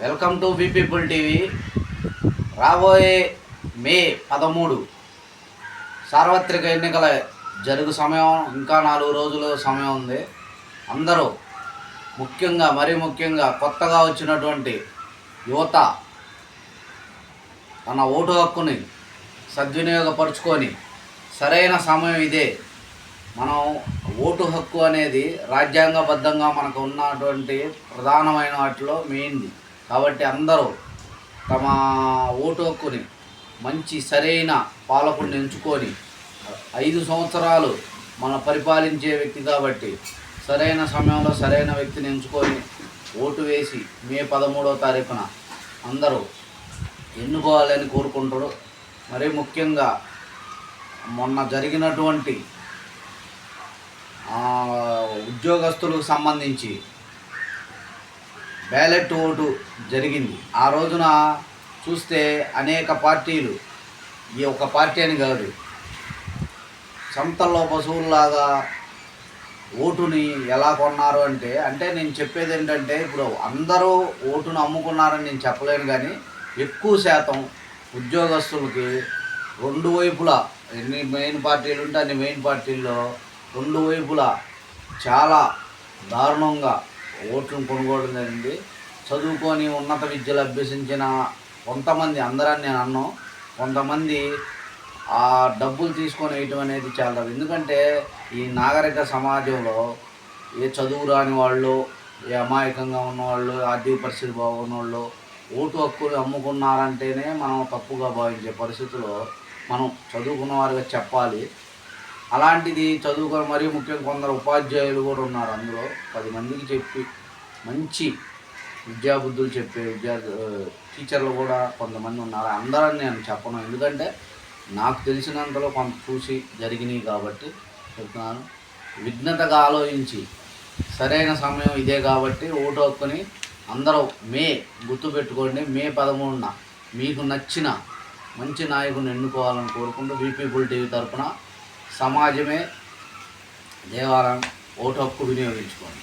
Welcome to V people TV. రాబోయే May పదమూడు. సార్వత్రిక ఎన్నికల జరుగు సమయం ఇంకా నాలుగు రోజులు సమయం ఉంది. అందరూ ముఖ్యంగా మరీ ముఖ్యంగా కొత్తగా వచ్చినటువంటి యువత తన ఓటు హక్కుని సద్వినియోగపరుచుకొని సరైన సమయం ఇదే. మనం ఓటు హక్కు అనేది రాజ్యాంగబద్ధంగా మనకు ఉన్నటువంటి ప్రధానమైన వాటిలో మెయిన్ది. కాబట్టి అందరూ తమ ఓటు హక్కుని మంచి సరైన పాలకుడిని ఎంచుకొని ఐదు సంవత్సరాలు మన పరిపాలించే వ్యక్తి కాబట్టి సరైన సమయంలో సరైన వ్యక్తిని ఎంచుకొని ఓటు వేసి మే పదమూడవ తారీఖున అందరూ ఎన్నుకోవాలని కోరుకుంటారు మరీ ముఖ్యంగా మొన్న జరిగినటువంటి ఉద్యోగస్తులకు సంబంధించి బ్యాలెట్ ఓటు జరిగింది. ఆ రోజున చూస్తే అనేక పార్టీలు ఈ ఒక పార్టీ అని కాదు సంతల్లో పశువుల్లాగా ఓటుని ఎలా కొన్నారు అంటే అంటే నేను చెప్పేది ఏంటంటే ఇప్పుడు అందరూ ఓటును అమ్ముకున్నారని నేను చెప్పలేను కానీ ఎక్కువ శాతం ఉద్యోగస్తులకి రెండు వైపులా ఎన్ని మెయిన్ పార్టీలు ఉంటే అన్ని మెయిన్ పార్టీల్లో రెండు వైపులా చాలా దారుణంగా ఓట్లను కొనుగోలు జరిగింది చదువుకొని ఉన్నత విద్యలు అభ్యసించిన కొంతమంది అందరని నేను అన్నాను కొంతమంది ఆ డబ్బులు తీసుకొని వేయటం అనేది చాలా ఎందుకంటే ఈ నాగరిక సమాజంలో ఏ చదువు రాని వాళ్ళు ఏ అమాయకంగా ఉన్నవాళ్ళు ఆర్థిక పరిస్థితి బాగున్నవాళ్ళు ఓటు హక్కులు అమ్ముకున్నారంటేనే మనం తప్పుగా భావించే పరిస్థితిలో మనం చదువుకున్న వారిగా చెప్పాలి. అలాంటిది చదువుకొని మరీ ముఖ్యంగా కొందరు ఉపాధ్యాయులు కూడా ఉన్నారు అందులో. పది మందికి చెప్పి మంచి విద్యాబుద్ధులు చెప్పే విద్యార్థి టీచర్లు కూడా కొంతమంది ఉన్నారు. అందరని నేను చెప్పను. ఎందుకంటే నాకు తెలిసినంతలో కొంత చూసి జరిగినాయి కాబట్టి చెప్తున్నాను. విఘ్నతగా ఆలోచించి సరైన సమయం ఇదే కాబట్టి ఓటు హక్కుని అందరూ మే గుర్తుపెట్టుకోండి మే పదమూడున మీకు నచ్చిన మంచి నాయకుని ఎన్నుకోవాలని కోరుకుంటూ బీపీపుల్ టీవీ తరపున సమాజమే దేవాలయం ఓటు హక్కు వినియోగించుకోండి